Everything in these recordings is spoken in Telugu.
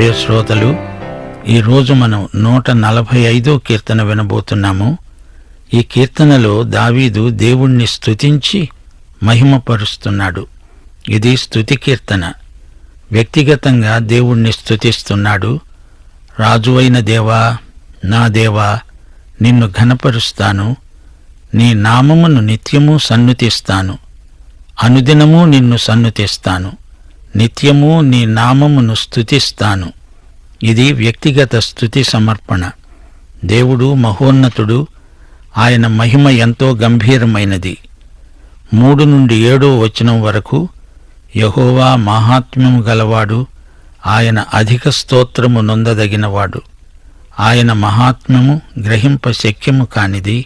ప్రియ శ్రోతలు ఈరోజు మనం నూట నలభై ఐదో కీర్తన వినబోతున్నాము. ఈ కీర్తనలో దావీదు దేవుణ్ణి స్తుతించి మహిమపరుస్తున్నాడు. ఇది స్తుతి కీర్తన. వ్యక్తిగతంగా దేవుణ్ణి స్తుతిస్తున్నాడు. రాజువైన దేవా నా దేవా నిన్ను ఘనపరుస్తాను. నీ నామమును నిత్యము సన్నుతిస్తాను. అనుదినము నిన్ను సన్నుతిస్తాను. నిత్యము నీ నామమును స్థుతిస్తాను ఇది వ్యక్తిగత స్థుతి సమర్పణ. దేవుడు మహోన్నతుడు ఆయన మహిమ ఎంతో గంభీరమైనది. మూడు నుండి ఏడో వచనం వరకు యహోవా మహాత్మ్యము గలవాడు ఆయన అధిక స్తోత్రము నొందదగినవాడు. ఆయన మహాత్మ్యము గ్రహింప శక్యము కానిది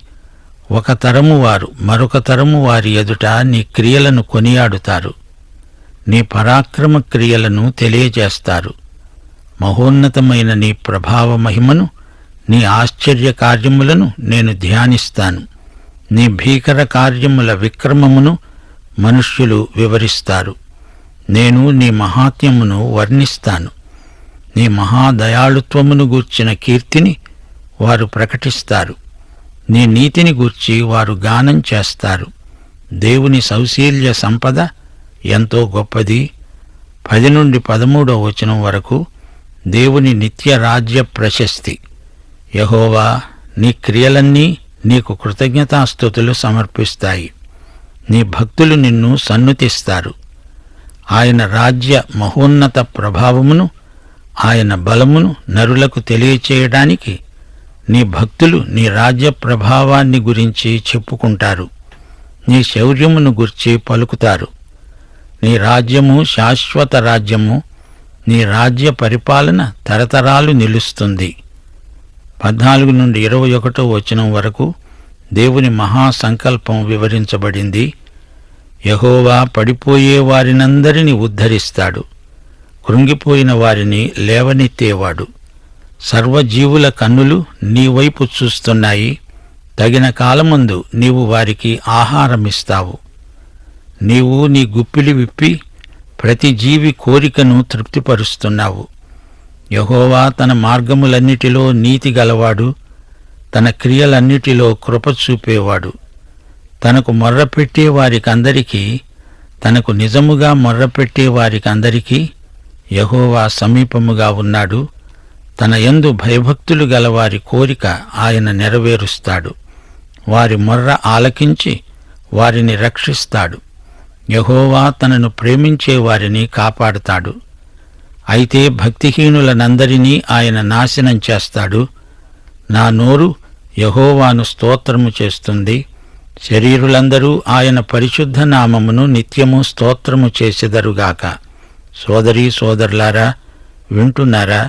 ఒక తరము వారు మరొక తరము వారి ఎదుట నీ క్రియలను కొనియాడుతారు. నీ పరాక్రమ క్రియలను తెలియజేస్తారు. మహోన్నతమైన నీ ప్రభావ మహిమను నీ ఆశ్చర్య కార్యములను నేను ధ్యానిస్తాను. నీ భీకర కార్యముల విక్రమమును మనుష్యులు వివరిస్తారు. నేను నీ మహాత్మ్యమును వర్ణిస్తాను. నీ మహాదయాళుత్వమును గూర్చిన కీర్తిని వారు ప్రకటిస్తారు. నీ నీతిని గూర్చి వారు గానం చేస్తారు. దేవుని సౌశీల్య సంపద ఎంతో గొప్పది. పది నుండి పదమూడో వచనం వరకు దేవుని నిత్య రాజ్య ప్రశస్తి. యహోవా నీ క్రియలన్నీ నీకు కృతజ్ఞతాస్థుతులు సమర్పిస్తాయి. నీ భక్తులు నిన్ను సన్నుతిస్తారు. ఆయన రాజ్య మహోన్నత ప్రభావమును ఆయన బలమును నరులకు తెలియచేయడానికి నీ భక్తులు నీ రాజ్య ప్రభావాన్ని గురించి చెప్పుకుంటారు. నీ శౌర్యమును గుర్చి పలుకుతారు. నీ రాజ్యము శాశ్వత రాజ్యము నీ రాజ్య పరిపాలన తరతరాలు నిలుస్తుంది. పద్నాలుగు నుండి ఇరవై ఒకటో వచనం వరకు దేవుని మహాసంకల్పం వివరించబడింది. యహోవా పడిపోయే వారినందరినీ ఉద్ధరిస్తాడు. కృంగిపోయిన వారిని లేవనెత్తేవాడు. సర్వజీవుల కన్నులు నీ వైపు చూస్తున్నాయి. తగిన కాలమందు నీవు వారికి ఆహారమిస్తావు. నీవు నీ గుప్పిలి విప్పి ప్రతి జీవి కోరికను తృప్తిపరుస్తున్నావు. యహోవా తన మార్గములన్నిటిలో నీతి గలవాడు తన క్రియలన్నిటిలో కృప చూపేవాడు. తనకు మొర్రపెట్టే వారికందరికీ తనకు నిజముగా మొర్రపెట్టే వారికందరికీ యహోవా సమీపముగా ఉన్నాడు. తన యందు భయభక్తులు గల వారి కోరిక ఆయన నెరవేరుస్తాడు. వారి మొర్ర ఆలకించి వారిని రక్షిస్తాడు. యహోవా తనను ప్రేమించే వారిని కాపాడుతాడు. అయితే భక్తిహీనులనందరినీ ఆయన నాశనం చేస్తాడు. నా నోరు యహోవాను స్తోత్రము చేస్తుంది. శరీరులందరూ ఆయన పరిశుద్ధ నామమును నిత్యము స్తోత్రము చేసెదరుగాక సోదరీ సోదరులారా వింటున్నారా?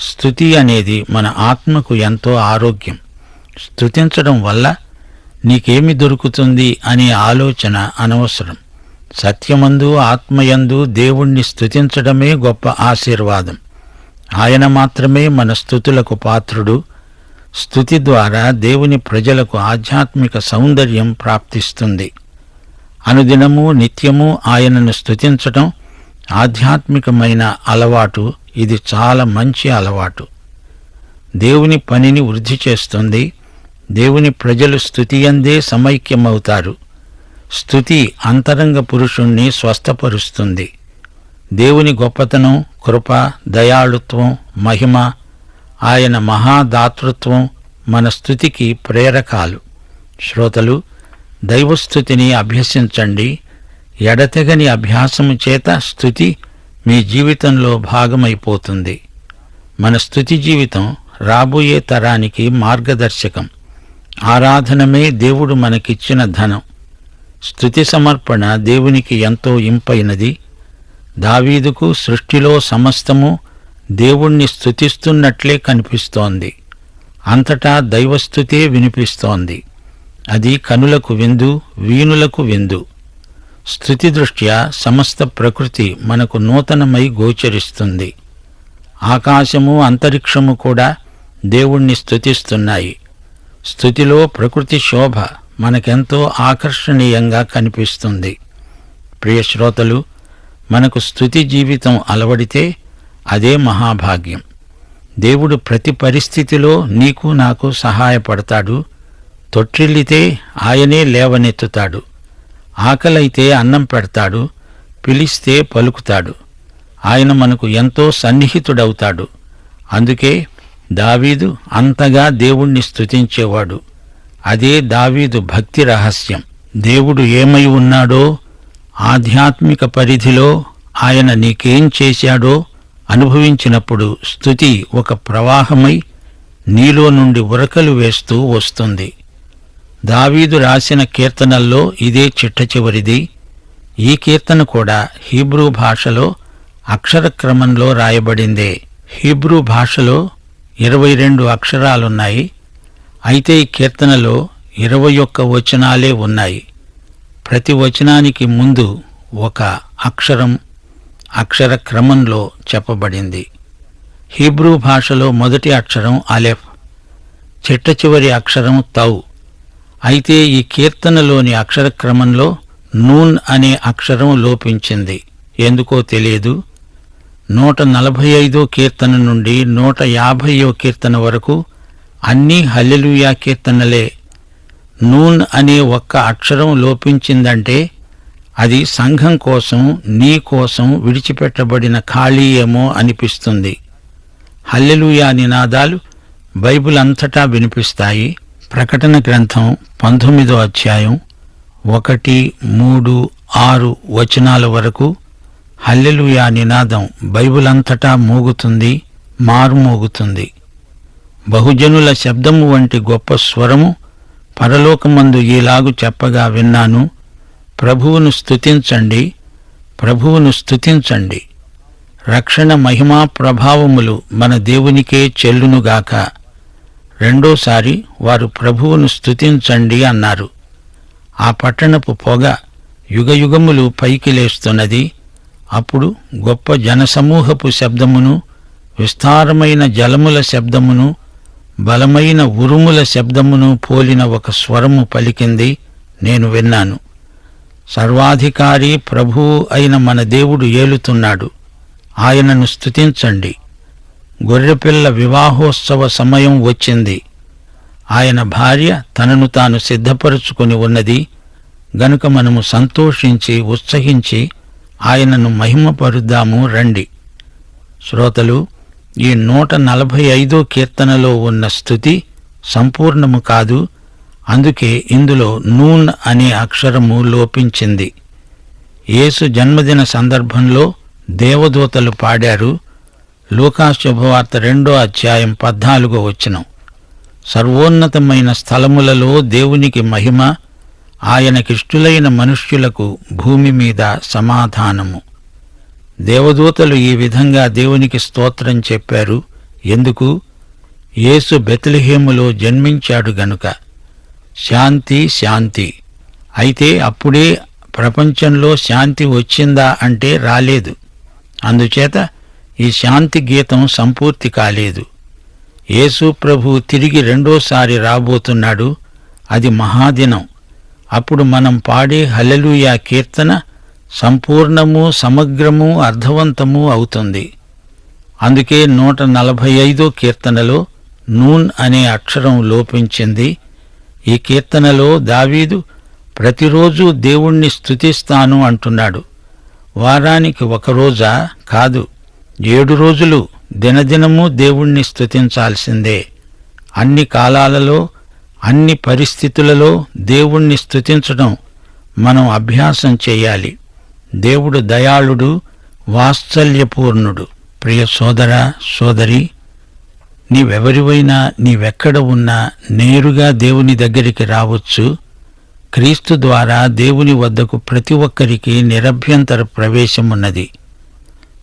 స్థుతి అనేది మన ఆత్మకు ఎంతో ఆరోగ్యం. స్థుతించడం వల్ల నీకేమి దొరుకుతుంది అనే ఆలోచన అనవసరం. సత్యమందు ఆత్మయందు దేవుణ్ణి స్థుతించడమే గొప్ప ఆశీర్వాదం. ఆయన మాత్రమే మన స్థుతులకు పాత్రుడు. స్థుతి ద్వారా దేవుని ప్రజలకు ఆధ్యాత్మిక సౌందర్యం ప్రాప్తిస్తుంది. అనుదినము నిత్యము ఆయనను స్థుతించటం ఆధ్యాత్మికమైన అలవాటు. ఇది చాలా మంచి అలవాటు. దేవుని పనిని వృద్ధి చేస్తుంది. దేవుని ప్రజలు స్థుతియందే సమైక్యమవుతారు. స్థుతి అంతరంగ పురుషుణ్ణి స్వస్థపరుస్తుంది. దేవుని గొప్పతనం కృప దయాళుత్వం మహిమ ఆయన మహాదాతృత్వం మన స్థుతికి ప్రేరకాలు. శ్రోతలు దైవస్థుతిని అభ్యసించండి. ఎడతెగని అభ్యాసము చేత స్థుతి మీ జీవితంలో భాగమైపోతుంది. మన స్థుతి జీవితం రాబోయే తరానికి మార్గదర్శకం. ఆరాధనమే దేవుడు మనకిచ్చిన ధనం. స్థుతి సమర్పణ దేవునికి ఎంతో ఇంపైనది. దావీదుకు సృష్టిలో సమస్తము దేవుణ్ణి స్థుతిస్తున్నట్లే కనిపిస్తోంది. అంతటా దైవస్థుతే వినిపిస్తోంది. అది కనులకు విందు వీణులకు విందు. స్థుతి దృష్ట్యా సమస్త ప్రకృతి మనకు నూతనమై గోచరిస్తుంది. ఆకాశము అంతరిక్షము కూడా దేవుణ్ణి స్థుతిస్తున్నాయి. స్థుతిలో ప్రకృతి శోభ మనకెంతో ఆకర్షణీయంగా కనిపిస్తుంది. ప్రియ శ్రోతలు మనకు స్థుతి జీవితం అలవడితే అదే మహాభాగ్యం. దేవుడు ప్రతి పరిస్థితిలో నీకు నాకు సహాయపడతాడు. తొట్టిల్లితే ఆయనే లేవనెత్తుతాడు. ఆకలైతే అన్నం పెడతాడు. పిలిస్తే పలుకుతాడు. ఆయన మనకు ఎంతో సన్నిహితుడవుతాడు. అందుకే దావీదు అంతగా దేవుణ్ణి స్తుతించేవాడు. అదే దావీదు భక్తి రహస్యం. దేవుడు ఏమై ఉన్నాడో ఆధ్యాత్మిక పరిధిలో ఆయన నీకేం చేశాడో అనుభవించినప్పుడు స్థుతి ఒక ప్రవాహమై నీలో నుండి ఉరకలు వేస్తూ వస్తుంది. దావీదు రాసిన కీర్తనల్లో ఇదే చిట్ట చివరిది. ఈ కీర్తన కూడా హీబ్రూ భాషలో అక్షరక్రమంలో రాయబడిందే. హీబ్రూ భాషలో ఇరవై రెండు అక్షరాలున్నాయి. అయితే ఈ కీర్తనలో ఇరవై ఒక్క వచనాలే ఉన్నాయి. ప్రతి వచనానికి ముందు ఒక అక్షరం అక్షర క్రమంలో చెప్పబడింది. హీబ్రూ భాషలో మొదటి అక్షరం అలెఫ్ చిట్ట చివరి అక్షరం తౌ. అయితే ఈ కీర్తనలోని అక్షర క్రమంలో నూన్ అనే అక్షరం లోపించింది. ఎందుకో తెలియదు. నూట నలభై ఐదో కీర్తన నుండి నూట యాభైయో కీర్తన వరకు అన్నీ హల్లెలూయా కీర్తనలే. నూన్ అనే ఒక్క అక్షరం లోపించిందంటే అది సంఘం కోసం నీ కోసం విడిచిపెట్టబడిన ఖాళీ ఏమో అనిపిస్తుంది. హల్లెలూయా నినాదాలు బైబిల్ అంతటా వినిపిస్తాయి. ప్రకటన గ్రంథం పంతొమ్మిదో అధ్యాయం ఒకటి మూడు ఆరు వచనాల వరకు హల్లెలూయా నినాదం బైబిల్ అంతటా మోగుతుంది మారుమోగుతుంది. బహుజనుల శబ్దము వంటి గొప్ప స్వరము పరలోకమందు ఈలాగు చెప్పగా విన్నాను. ప్రభువును స్తుతించండి ప్రభువును స్తుతించండి. రక్షణ మహిమా ప్రభావములు మన దేవునికే చెల్లునుగాక రెండోసారి వారు ప్రభువును స్తుతించండి అన్నారు. ఆ పట్టణపు పొగ యుగయుగములు పైకి లేస్తున్నది. అప్పుడు గొప్ప జనసమూహపు శబ్దమును విస్తారమైన జలముల శబ్దమును బలమైన ఉరుముల శబ్దమును పోలిన ఒక స్వరము పలికింది నేను విన్నాను. సర్వాధికారి ప్రభువు అయిన మన దేవుడు ఏలుతున్నాడు. ఆయనను స్తుతించండి. గొర్రెపిల్ల వివాహోత్సవ సమయం వచ్చింది. ఆయన భార్య తనను తాను సిద్ధపరుచుకుని ఉన్నది. గనుక మనము సంతోషించి ఉత్సహించి ఆయనను మహిమపరుద్దాము రండి. శ్రోతలు ఈ నూట నలభై ఐదో కీర్తనలో ఉన్న స్థుతి సంపూర్ణము కాదు అందుకే ఇందులో నూన్ అనే అక్షరము లోపించింది. యేసు జన్మదిన సందర్భంలో దేవదూతలు పాడారు లూకా శుభవార్త రెండో అధ్యాయం పద్నాలుగో వచనం. సర్వోన్నతమైన స్థలములలో దేవునికి మహిమ ఆయనకిష్టులైన మనుష్యులకు భూమి మీద సమాధానము. దేవదూతలు ఈ విధంగా దేవునికి స్తోత్రం చెప్పారు. ఎందుకు? యేసు బెత్లహేములో జన్మించాడు గనుక. శాంతి శాంతి. అయితే అప్పుడే ప్రపంచంలో శాంతి వచ్చిందా అంటే రాలేదు. అందుచేత ఈ శాంతి గీతం సంపూర్తి కాలేదు. యేసు ప్రభు తిరిగి రెండోసారి రాబోతున్నాడు. అది మహాదినం. అప్పుడు మనం పాడే హలలుయా కీర్తన సంపూర్ణము సమగ్రము అర్థవంతము అవుతుంది. అందుకే నూట నలభై ఐదో కీర్తనలో నూన్ అనే అక్షరం లోపించింది. ఈ కీర్తనలో దావీదు ప్రతిరోజు దేవుణ్ణి స్తుతిస్తాను అంటున్నాడు. వారానికి ఒక రోజా? కాదు. ఏడు రోజులు దినదినము దేవుణ్ణి స్తుతించాల్సిందే. అన్ని కాలాలలో అన్ని పరిస్థితులలో దేవుణ్ణి స్తుతించడం మనం అభ్యాసం చేయాలి. దేవుడు దయాళుడు వాత్సల్యపూర్ణుడు. ప్రియ సోదర సోదరి నీవెవరివైనా నీవెక్కడ ఉన్నా నేరుగా దేవుని దగ్గరికి రావచ్చు. క్రీస్తు ద్వారా దేవుని వద్దకు ప్రతి ఒక్కరికి నిరభ్యంతర ప్రవేశమున్నది.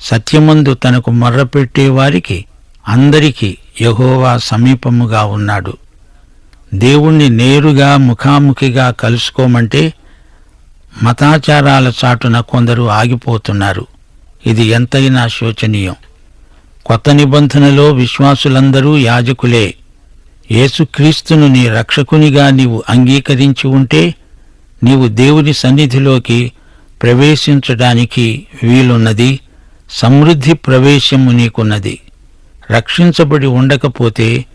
సత్యమందు తనకు మొర్రపెట్టే వారికి అందరికీ యహోవా సమీపముగా ఉన్నాడు. దేవుణ్ణి నేరుగా ముఖాముఖిగా కలుసుకోమంటే మతాచారాల చాటున కొందరు ఆగిపోతున్నారు. ఇది ఎంతైనా శోచనీయం. కొత్త నిబంధనలో విశ్వాసులందరూ యాజకులే. యేసుక్రీస్తును నీ రక్షకునిగా నీవు అంగీకరించి ఉంటే నీవు దేవుని సన్నిధిలోకి ప్రవేశించడానికి వీలున్నది సమృద్ధి ప్రవేశము నీకున్నది. రక్షించబడి ఉండకపోతే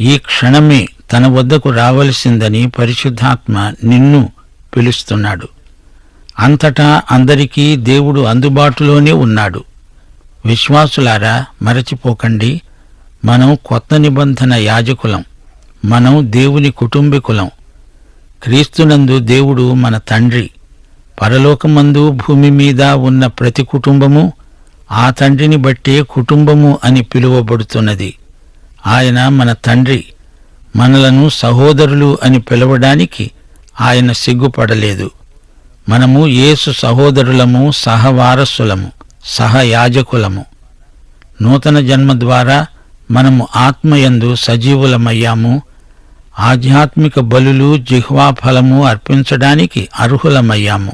ఈ క్షణమే తన వద్దకు రావలసిందని పరిశుద్ధాత్మ నిన్ను పిలుస్తున్నాడు. అంతటా అందరికీ దేవుడు అందుబాటులోనే ఉన్నాడు. విశ్వాసులారా మరచిపోకండి. మనం కొత్త నిబంధన యాజకులం. మనం దేవుని కుటుంబీకులం. క్రీస్తునందు దేవుడు మన తండ్రి. పరలోకమందు భూమి మీద ఉన్న ప్రతి కుటుంబము ఆ తండ్రిని బట్టే కుటుంబము అని పిలువబడుతున్నది. ఆయన మన తండ్రి. మనలను సహోదరులు అని పిలవడానికి ఆయన సిగ్గుపడలేదు. మనము యేసు సహోదరులము సహవారసులము సహయాజకులము. నూతన జన్మ ద్వారా మనము ఆత్మయందు సజీవులమయ్యాము. ఆధ్యాత్మిక బలులు జిహ్వా ఫలము అర్పించడానికి అర్హులమయ్యాము.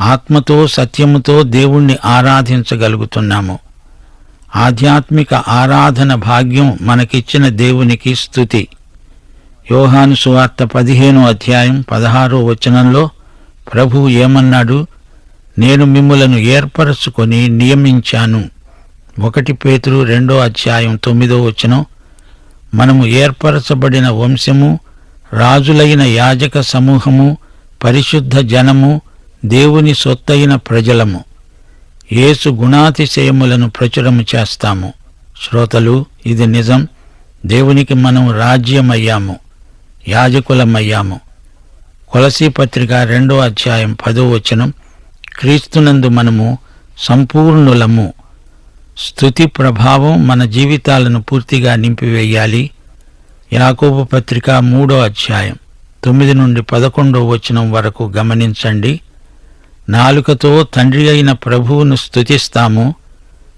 ఆత్మతో సత్యముతో దేవుణ్ణి ఆరాధించగలుగుతున్నాము. ఆధ్యాత్మిక ఆరాధన భాగ్యం మనకిచ్చిన దేవునికి స్థుతి. యోహాను సువార్త పదిహేనో అధ్యాయం పదహారో వచనంలో ప్రభువు ఏమన్నాడు? నేను మిమ్ములను ఏర్పరచుకొని నియమించాను. ఒకటి పేతురు రెండో అధ్యాయం తొమ్మిదో వచనం. మనము ఏర్పరచబడిన వంశము రాజులైన యాజక సమూహము పరిశుద్ధ జనము దేవుని సొత్తైన ప్రజలము. యేసు గుణాతిశయములను ప్రచురము చేస్తాము. శ్రోతలు ఇది నిజం. దేవునికి మనం రాజ్యమయ్యాము. యాజకులమయ్యాము. కొలసీ పత్రిక రెండో అధ్యాయం పదో వచనం క్రీస్తునందు మనము సంపూర్ణులము. స్థుతి ప్రభావం మన జీవితాలను పూర్తిగా నింపివేయాలి. యాకోబు పత్రిక మూడో అధ్యాయం తొమ్మిది నుండి పదకొండో వచనం వరకు గమనించండి. నాలుకతో తండ్రి అయిన ప్రభువును స్థుతిస్తాము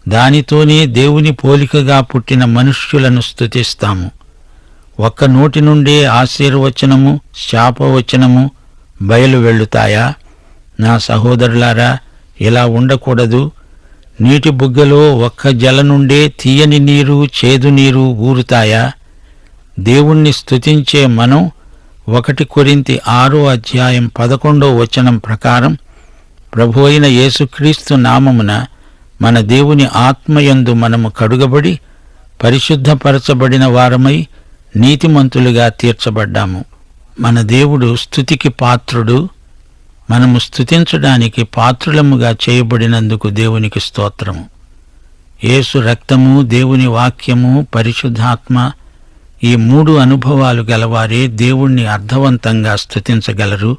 దానితోనే దేవుని పోలికగా పుట్టిన మనుష్యులను స్థుతిస్తాము ఒక్క నోటి నుండే ఆశీర్వచనము శాపవచనము బయలు వెళ్ళుతాయా నా సహోదరులారా ఇలా ఉండకూడదు. నీటి బుగ్గలో ఒక్క జల నుండే తీయని నీరు చేదు నీరు ఊరుతాయా? దేవుణ్ణి స్తుతించే మనం ఒకటి కొరింతి ఆరో అధ్యాయం పదకొండో వచనం ప్రకారం ప్రభు అయిన యేసుక్రీస్తు నామమున మన దేవుని ఆత్మయందు మనము కడుగబడి పరిశుద్ధపరచబడిన వారమై నీతిమంతులుగా తీర్చబడ్డాము. మన దేవుడు స్థుతికి పాత్రుడు. మనము స్థుతించడానికి పాత్రులముగా చేయబడినందుకు దేవునికి స్తోత్రము. యేసు రక్తము దేవుని వాక్యము పరిశుద్ధాత్మ ఈ మూడు అనుభవాలు గలవారే దేవుణ్ణి అర్థవంతంగా స్థుతించగలరు.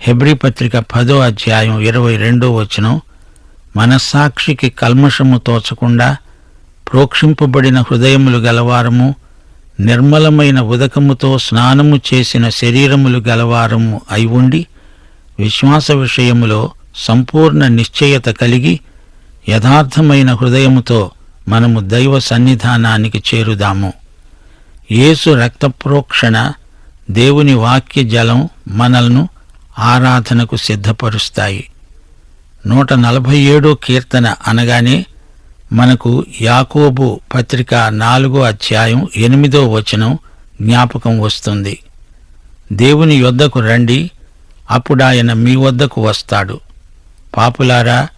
హెబ్రీ పత్రిక పదో అధ్యాయం ఇరవై రెండో వచనం మనస్సాక్షికి కల్మషము తోచకుండా ప్రోక్షింపబడిన హృదయములు గలవారము. నిర్మలమైన ఉదకముతో స్నానము చేసిన శరీరములు గలవారము అయి ఉండి విశ్వాస విషయములో సంపూర్ణ నిశ్చయత కలిగి యథార్థమైన హృదయముతో మనము దైవ సన్నిధానానికి చేరుదాము. యేసు రక్తప్రోక్షణ దేవుని వాక్య జలం మనల్ను ఆరాధనకు సిద్ధపరుస్తాయి. నూట నలభై ఏడో కీర్తన అనగానే మనకు యాకోబు పత్రిక నాలుగో అధ్యాయం ఎనిమిదో వచనం జ్ఞాపకం వస్తుంది. దేవుని యొద్దకు రండి అప్పుడాయన మీ వద్దకు వస్తాడు. పాపులారా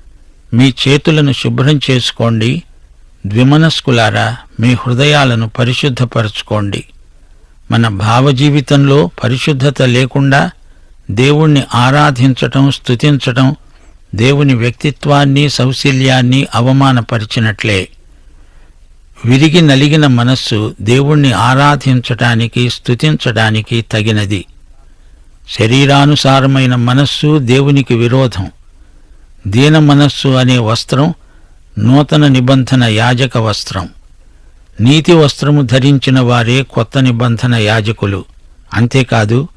మీ చేతులను శుభ్రం చేసుకోండి ద్విమనస్కులారా మీ హృదయాలను పరిశుద్ధపరచుకోండి. మన భావజీవితంలో పరిశుద్ధత లేకుండా దేవుణ్ణి ఆరాధించటం స్తుతించటం దేవుని వ్యక్తిత్వాన్ని సౌశల్యాన్ని అవమానపరిచినట్లే. విరిగి నలిగిన మనస్సు దేవుణ్ణి ఆరాధించటానికి స్తుతించడానికి తగినది. శరీరానుసారమైన మనస్సు దేవునికి విరోధం. దీన మనస్సు అనే వస్త్రం నూతన నిబంధన యాజక వస్త్రం. నీతి వస్త్రము ధరించిన వారే కొత్త నిబంధన యాజకులు. అంతేకాదు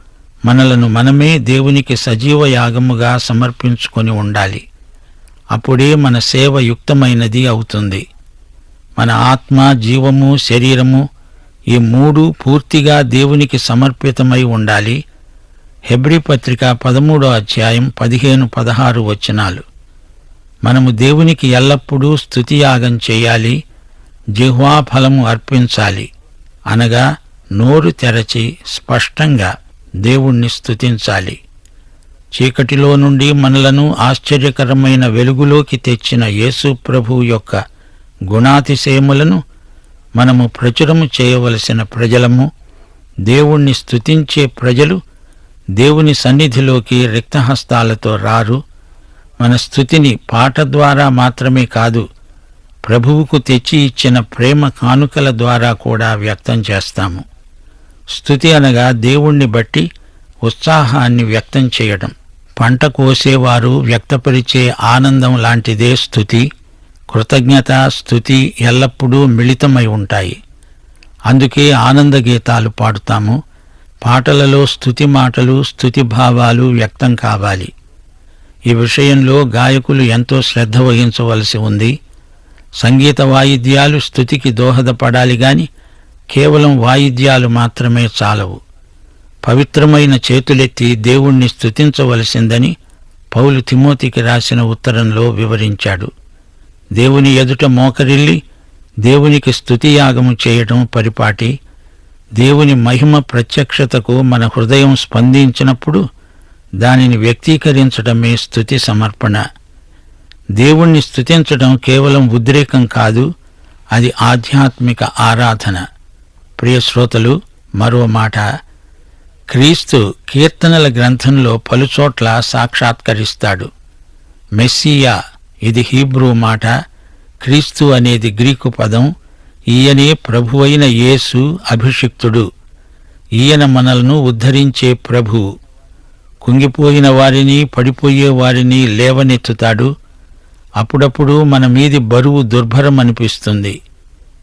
మనలను మనమే దేవునికి సజీవ యాగముగా సమర్పించుకొని ఉండాలి. అప్పుడే మన సేవ యుక్తమైనది అవుతుంది. మన ఆత్మ జీవము శరీరము ఈ మూడు పూర్తిగా దేవునికి సమర్పితమై ఉండాలి. హెబ్రి పత్రిక పదమూడో అధ్యాయం పదిహేను పదహారు వచనాలు. మనము దేవునికి ఎల్లప్పుడూ స్థుతియాగం చేయాలి జిహ్వాఫలము అర్పించాలి అనగా నోరు తెరచి స్పష్టంగా దేవుణ్ణి స్తుతించాలి. చీకటిలో నుండి మనలను ఆశ్చర్యకరమైన వెలుగులోకి తెచ్చిన యేసు ప్రభు యొక్క గుణాతిశయములను మనము ప్రచురము చేయవలసిన ప్రజలము దేవుణ్ణి స్తుతించే ప్రజలు దేవుని సన్నిధిలోకి రిక్తహస్తాలతో రారు. మన స్థుతిని పాట ద్వారా మాత్రమే కాదు ప్రభువుకు తెచ్చి ఇచ్చిన ప్రేమ కానుకల ద్వారా కూడా వ్యక్తం చేస్తాము. స్థుతి అనగా దేవుణ్ణి బట్టి ఉత్సాహాన్ని వ్యక్తం చేయడం. పంట కోసేవారు వ్యక్తపరిచే ఆనందం లాంటిదే స్థుతి. కృతజ్ఞత స్థుతి ఎల్లప్పుడూ మిళితమై ఉంటాయి. అందుకే ఆనంద గీతాలు పాడుతాము. పాటలలో స్థుతి మాటలు స్థుతి భావాలు వ్యక్తం కావాలి. ఈ విషయంలో గాయకులు ఎంతో శ్రద్ధ వహించవలసి ఉంది. సంగీత వాయిద్యాలు స్థుతికి దోహదపడాలి గాని కేవలం వాయిద్యాలు మాత్రమే చాలవు. పవిత్రమైన చేతులెత్తి దేవుణ్ణి స్థుతించవలసిందని పౌలు తిమోతికి రాసిన ఉత్తరంలో వివరించాడు. దేవుని ఎదుట మోకరిల్లి దేవునికి స్థుతియాగము చేయటం పరిపాటి దేవుని మహిమ ప్రత్యక్షతకు మన హృదయం స్పందించినప్పుడు దానిని వ్యక్తీకరించడమే స్థుతి సమర్పణ. దేవుణ్ణి స్థుతించటం కేవలం ఉద్రేకం కాదు అది ఆధ్యాత్మిక ఆరాధన. ప్రియ శ్రోతలు మరో మాట. క్రీస్తు కీర్తనల గ్రంథంలో పలుచోట్ల సాక్షాత్కరిస్తాడు. మెస్సియా ఇది హీబ్రూ మాట. క్రీస్తు అనేది గ్రీకు పదం. ఈయనే ప్రభువైన యేసు అభిషిక్తుడు. ఈయన మనలను ఉద్ధరించే ప్రభువు కుంగిపోయిన వారిని పడిపోయే వారిని లేవనెత్తుతాడు. అప్పుడప్పుడు మన మీది బరువు దుర్భరం అనిపిస్తుంది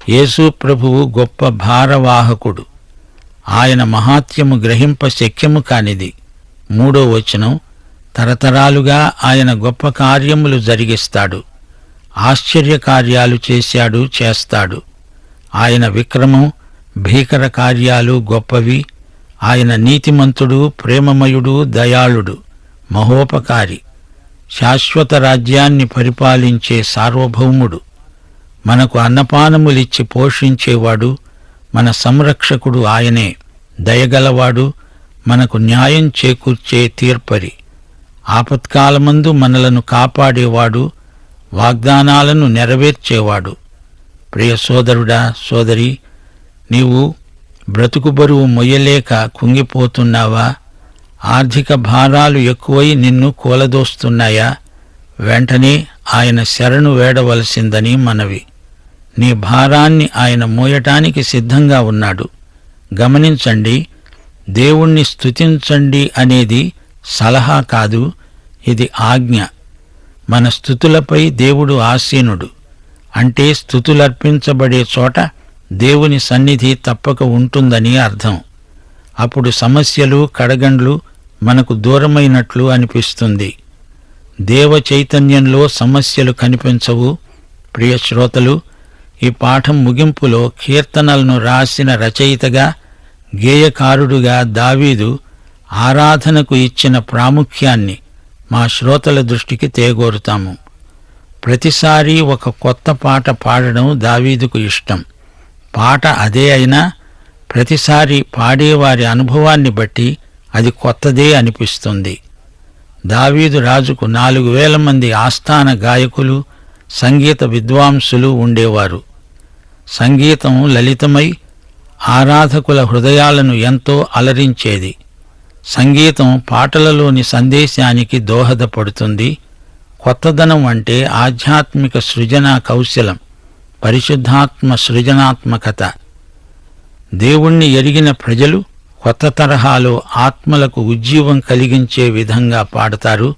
యేసు ప్రభువు గొప్ప భారవాహకుడు. ఆయన మహాత్యము గ్రహింప శక్యము కానిది. మూడో వచనం తరతరాలుగా ఆయన గొప్ప కార్యములు జరిగిస్తాడు. ఆశ్చర్య కార్యాలు చేశాడు చేస్తాడు. ఆయన విక్రమం భీకర కార్యాలు గొప్పవి. ఆయన నీతిమంతుడు ప్రేమమయుడు దయాళుడు మహోపకారి. శాశ్వత రాజ్యాన్ని పరిపాలించే సార్వభౌముడు. మనకు అన్నపానములిచ్చి పోషించేవాడు మన సంరక్షకుడు ఆయనే దయగలవాడు మనకు న్యాయం చేకూర్చే తీర్పరి. ఆపత్కాలమందు మనలను కాపాడేవాడు వాగ్దానాలను నెరవేర్చేవాడు. ప్రియ సోదరుడా సోదరి నీవు బ్రతుకు బరువు మొయ్యలేక కుంగిపోతున్నావా? ఆర్థిక భారాలు ఎక్కువై నిన్ను కూలదోస్తున్నాయా? వెంటనే ఆయన శరణు వేడవలసిందని మనవి. నీ భారాన్ని ఆయన మోయటానికి సిద్ధంగా ఉన్నాడు. గమనించండి దేవుణ్ణి స్థుతించండి అనేది సలహా కాదు ఇది ఆజ్ఞ. మన స్థుతులపై దేవుడు ఆసీనుడు. అంటే స్థుతులర్పించబడే చోట దేవుని సన్నిధి తప్పక ఉంటుందని అర్థం. అప్పుడు సమస్యలు కడగండ్లు మనకు దూరమైనట్లు అనిపిస్తుంది. దేవ చైతన్యంలో సమస్యలు కనిపించవు. ప్రియ శ్రోతలు ఈ పాఠం ముగింపులో కీర్తనలను రాసిన రచయితగా గేయకారుడుగా దావీదు ఆరాధనకు ఇచ్చిన ప్రాముఖ్యాన్ని మా శ్రోతల దృష్టికి తేగోరుతాము. ప్రతిసారి ఒక కొత్త పాట పాడడం దావీదుకు ఇష్టం. పాట అదే అయినా ప్రతిసారి పాడేవారి అనుభవాన్ని బట్టి అది కొత్తదే అనిపిస్తుంది. దావీదు రాజుకు నాలుగు వేల మంది ఆస్థాన గాయకులు సంగీత విద్వాంసులు ఉండేవారు. సంగీతం లలితమై ఆరాధకుల హృదయాలను ఎంతో అలరించేది. సంగీతం పాటలలోని సందేశానికి దోహదపడుతుంది. కొత్తదనం అంటే ఆధ్యాత్మిక సృజనా కౌశలం పరిశుద్ధాత్మ సృజనాత్మకత. దేవుణ్ణి ఎరిగిన ప్రజలు కొత్త తరహాలో ఆత్మలకు ఉజ్జీవం కలిగించే విధంగా పాడతారు.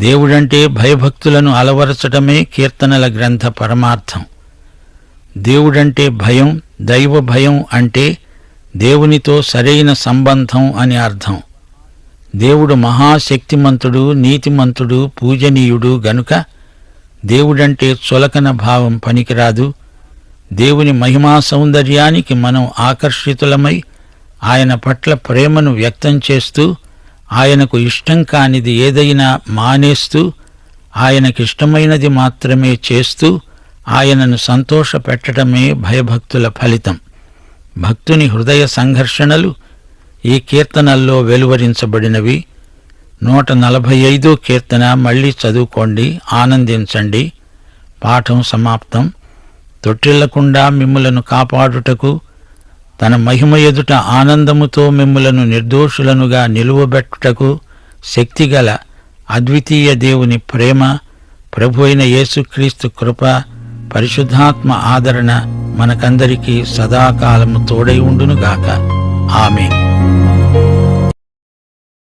దేవుడంటే భయభక్తులను అలవరచటమే కీర్తనల గ్రంథ పరమార్థం. దేవుడంటే భయం దైవ భయం అంటే దేవునితో సరైన సంబంధం అని అర్థం. దేవుడు మహాశక్తిమంతుడు నీతిమంతుడు పూజనీయుడు గనుక దేవుడంటే చులకన భావం పనికిరాదు. దేవుని మహిమా సౌందర్యానికి మనం ఆకర్షితులమై ఆయన పట్ల ప్రేమను వ్యక్తం చేస్తూ ఆయనకు ఇష్టం కానిది ఏదైనా మానేస్తూ ఆయనకిష్టమైనది మాత్రమే చేస్తూ ఆయనను సంతోషపెట్టడమే భయభక్తుల ఫలితం. భక్తుని హృదయ సంఘర్షణలు ఈ కీర్తనల్లో వెలువరించబడినవి. నూట నలభై ఐదో కీర్తన మళ్ళీ చదువుకోండి ఆనందించండి. పాఠం సమాప్తం. తొట్టిల్లకుండా మిమ్ములను కాపాడుటకు తన మహిమ ఎదుట ఆనందముతో మిమ్ములను నిర్దోషులనుగా నిలువబెట్టుటకు శక్తిగల అద్వితీయ దేవుని ప్రేమ ప్రభు అయిన యేసుక్రీస్తు కృప పరిశుద్ధాత్మ ఆదరణ మనకందరికీ సదాకాలము తోడై ఉండునుగాక. ఆమె